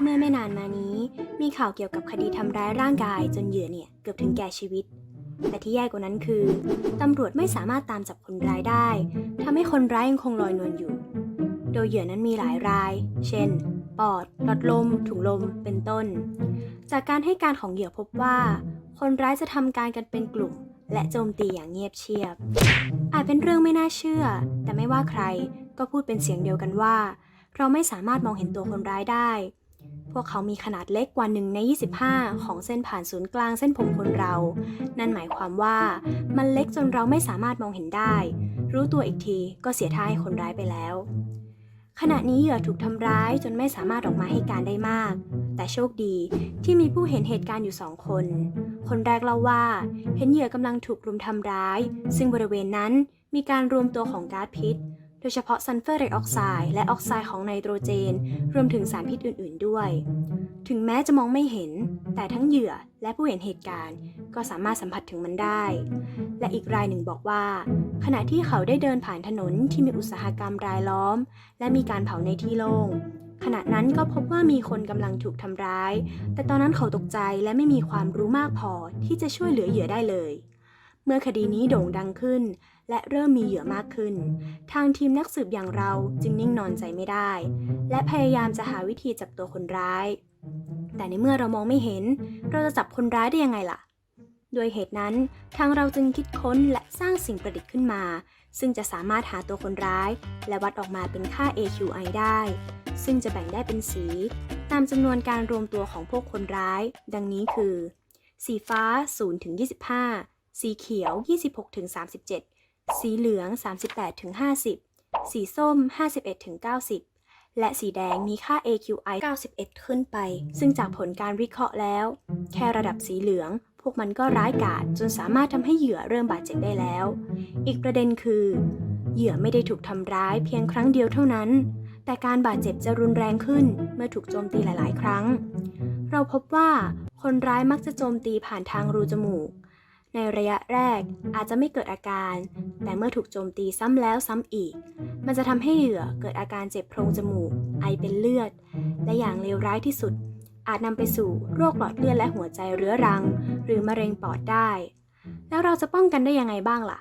เมื่อไม่นานมานี้ มีข่าวเกี่ยวกับคดีทำร้ายร่างกายจนเหยื่อเนี่ย เกือบถึงแก่ชีวิต แต่ที่แย่กว่านั้นคือตำรวจไม่สามารถตามจับคนร้ายได้ทำให้คนร้ายยังคงลอยนวลอยู่ โดยเหยื่อนั้นมีหลายราย เช่น ปอดหลอดลม ถุงลม เป็นต้น จากการให้การของเหยื่อพบว่า คนร้ายจะทำการกันเป็นกลุ่ม และโจมตีอย่างเงียบเชียบ อาจเป็นเรื่องไม่น่าเชื่อ แต่ไม่ว่าใครก็พูดเป็นเสียงเดียวกันว่า เราไม่สามารถมองเห็นตัวคนร้ายได้ พวกเขามีขนาดเล็กกว่า1ใน 25 ของเส้นผ่านศูนย์กลางเส้นผมคนเรา นั่นหมายความว่ามันเล็กจนเราไม่สามารถมองเห็นได้ รู้ตัวอีกทีก็เสียท่าให้คนร้ายไปแล้ว ขณะนี้เหยื่อถูกทำร้ายจนไม่สามารถออกมาให้การได้มาก แต่โชคดีที่มีผู้เห็นเหตุการณ์อยู่สองคน คนแรกเล่าว่าเห็นเหยื่อกำลังถูกรุมทำร้าย ซึ่งบริเวณนั้นมีการรวมตัวของก๊าซพิษ ดยเฉพาะซัลเฟอร์ไดออกไซด์และออกไซด์ของไนโตรเจน รวมถึงสารพิษอื่น ๆ ด้วย ถึงแม้จะมองไม่เห็น แต่ทั้งเหยื่อและผู้เห็นเหตุการณ์ ก็สามารถสัมผัสถึงมันได้ และอีกรายหนึ่งบอกว่า ขณะที่เขาได้เดินผ่านถนนที่มีอุตสาหกรรมรายล้อม และมีการเผาในที่โล่งขณะนั้นก็พบว่ามีคนกำลังถูกทำร้าย แต่ตอนนั้นเขาตกใจและไม่มีความรู้มากพอที่จะช่วยเหลือเหยื่อได้เลย เมื่อคดีนี้โด่งดังขึ้น และเริ่มมีเหยื่อมากขึ้น ทางทีมนักสืบอย่างเราจึงนิ่งนอนใจไม่ได้ และพยายามจะหาวิธีจับตัวคนร้าย แต่ในเมื่อเรามองไม่เห็น เราจะจับคนร้ายได้ยังไงล่ะ ด้วยเหตุนั้นทางเราจึงคิดค้นและสร้างสิ่งประดิษฐ์ขึ้นมา ซึ่งจะสามารถหาตัวคนร้าย และวัดออกมาเป็นค่า AQI ได้ ซึ่งจะแบ่งได้เป็นสี ตามจำนวนการรวมตัวของพวกคนร้าย ดังนี้คือ สีฟ้า0ถึง25 สีเขียว 26ถึง37 สีเหลือง 38ถึง50 สีส้ม 51ถึง90 และสีแดงมีค่า AQI 91 ขึ้นไป ซึ่งจากผลการวิเคราะห์แล้ว แค่ระดับสีเหลือง พวกมันก็ร้ายกาจจนสามารถทำให้เหยื่อเริ่มบาดเจ็บได้แล้ว อีกประเด็นคือ เหยื่อไม่ได้ถูกทำร้ายเพียงครั้งเดียวเท่านั้น แต่การบาดเจ็บจะรุนแรงขึ้น เมื่อถูกโจมตีหลาย ๆ ครั้ง เราพบว่าคนร้ายมักจะโจมตีผ่านทางรูจมูก ในระยะแรกอาจจะไม่เกิดอาการ แต่เมื่อถูกโจมตีซ้ำแล้วซ้ำอีก มันจะทำให้เหยื่อเกิดอาการเจ็บโพรงจมูก ไอเป็นเลือด และอย่างเลวร้ายที่สุด อาจนำไปสู่โรคหลอดเลือดและหัวใจเรื้อรัง หรือมะเร็งปอดได้ แล้วเราจะป้องกันได้ยังไงบ้างล่ะ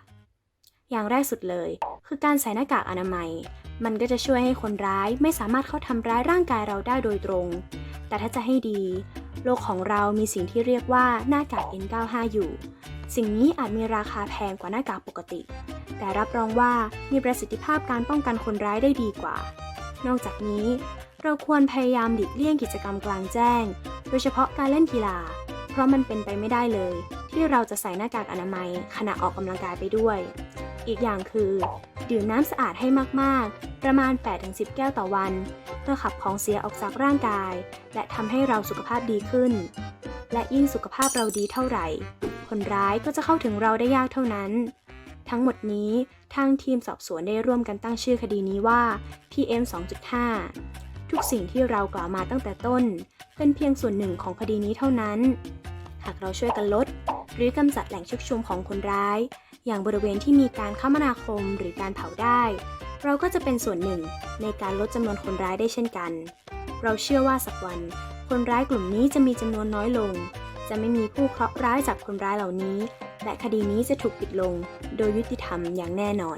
อย่างแรกสุดเลย คือการใส่หน้ากากอนามัย มันก็จะช่วยให้คนร้ายไม่สามารถเข้าทำร้ายร่างกายเราได้โดยตรง แต่ถ้าจะให้ดี โลกของเรามีสิ่งที่เรียกว่าหน้ากาก N95 อยู่ สิ่งนี้อาจมีราคาแพงกว่าหน้ากากปกติ แต่รับรองว่ามีประสิทธิภาพการป้องกันคนร้ายได้ดีกว่า นอกจากนี้ เราควรพยายามหลีกเลี่ยงกิจกรรมกลางแจ้ง โดยเฉพาะการเล่นกีฬา เพราะมันเป็นไปไม่ได้เลย ที่เราจะใส่หน้ากากอนามัยขณะออกกำลังกายไปด้วย อีกอย่างคือ ดื่มน้ำสะอาดให้มากๆ ประมาณ 8-10 แก้วต่อวัน เพื่อขับของเสียออกจากร่างกาย และทำให้เราสุขภาพดีขึ้น และยิ่งสุขภาพเราดีเท่าไหร่ คนร้ายก็จะเข้าถึงเราได้ยากเท่านั้น ทั้งหมดนี้ทางทีมสอบสวนได้ร่วมกันตั้งชื่อคดีนี้ว่า PM 2.5 ทุกสิ่งที่เรากล่าวมาตั้งแต่ต้น เป็นเพียงส่วนหนึ่งของคดีนี้เท่านั้น หากเราช่วยกันลด หรือกำจัดแหล่งชุกชุมของคนร้าย อย่างบริเวณที่มีการคมนาคมหรือการเผาได้ เราก็จะเป็นส่วนหนึ่งในการลดจำนวนคนร้ายได้เช่นกัน เราเชื่อว่าสักวัน คนร้ายกลุ่มนี้จะมีจำนวนน้อยลง จะไม่มีผู้เคราะห์ร้ายจากคนร้ายเหล่านี้ และคดีนี้จะถูกปิดลงโดยยุติธรรมอย่างแน่นอน